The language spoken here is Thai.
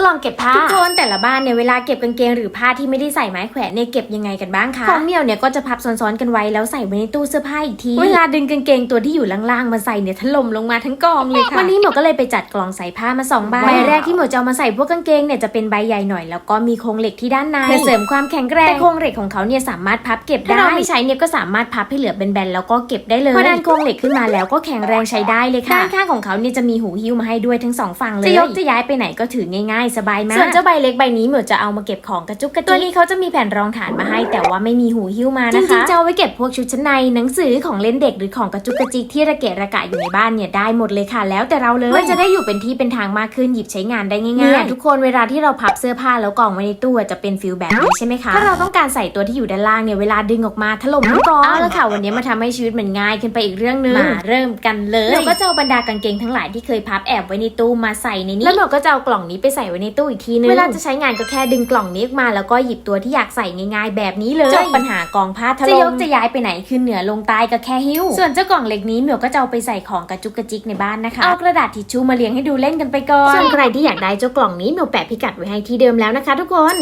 กล่องเก็บผ้าทุกคนแต่ละบ้านเนี่ยเวลาเก็บกางเกงหรือผ้าที่ไม่ได้ใส่ไม้แขวนเนี่ยเก็บยังไงกันบ้างคะของเหมียวเนี่ยก็จะพับซ้อนๆกันไว้แล้วใส่ไว้ในตู้เสื้อผ้าอีกที เวลาดึงกางเกงตัวที่อยู่ล่างๆมาใส่เนี่ยถล่มลงมาทั้งกองเลยค่ะ วันนี้เหมียวก็เลยไปจัดกล่องใส่ผ้ามาสองใบใบแรกที่เหมียวจะเอามาใส่พวกกางเกงเนี่ยจะเป็นใบใหญ่หน่อยแล้วก็มีโครงเหล็กที่ด้านในเพื่อเสริมความแข็งแรงแต่โครงเหล็กของเขาเนี่ยสามารถพับเก็บได้ถ้าเราไม่ใช้เนี่ยก็สามารถพับให้เหลือเป็นแบนๆแล้วก็เก็บได้เลยพอดันโครงเหล็กขึ้นมาแล้วก็แข็งแรงใช้ได้เลยค่ะด้านข้างของเขาเนี่ยจะมีหูหิ้วมาให้ด้วยทั้งสองฝั่งเลยจะยกจะย้ายไปไหนก็ถือง่ายๆสบายมาก ส่วนเจ้าใบเล็กใบนี้เหมียวจะเอามาเก็บของกระจุกกระจิกตัวนี้เขาจะมีแผ่นรองฐานมาให้ แต่ว่าไม่มีหูหิ้วมานะคะจริงๆจะเอาไว้เก็บพวกชุดชั้นในหนังสือของเล่นเด็กหรือของกระจุกกระจิกที่ระเกะระกะอยู่ในบ้านเนี่ยได้หมดเลยค่ะ แล้วแต่เราเลยมันจะได้อยู่เป็นที่เป็นทางมากขึ้นหยิบใช้งานได้ง่ายๆทุกคนเวลาที่เราพับเสื้อผ้าแล้วกองไว้ในตู้อะจะเป็นฟิลแบบนี้ใช่ไหมคะถ้าเราต้องการใส่ตัวที่อยู่ด้านล่างเนี่ยเวลาดึงออกมาถล่มทั้งกองเอาละค่ะวันนี้มาทำให้ชีวิตมันง่ายขึ้นไปอีกเรื่องนึงมาเริ่มกันเลยเราก็จะเอาบรรดากางเกงทั้งหลายที่เคยพับแอบไว้ในตู้มาใส่ในนี้แล้วเราก็จะเอากล่องนี้ไปใส่ไว้ในตู้อีกทีนึง เวลาจะใช้งานก็แค่ดึงกล่องนี้ออกมาแล้วก็หยิบตัวที่อยากใส่ง่ายๆ แบบนี้เลยจบปัญหากองผ้าถล่มจะยกจะย้ายไปไหนขึ้นเหนือลงใต้ก็แค่หิ้ว ส่วนเจ้ากล่องเล็กนี้เหมียวก็จะเอาไปใส่ของกระจุกกระจิกในบ้านนะคะ เอากระดาษทิชชู่มาเลี้ยงให้ดูเล่นกันไปก่อน ส่วนใครที่อยากได้เจ้ากล่องนี้เหมียวแปะพิกัดไว้ให้ที่เดิมแล้วนะคะ ทุกคน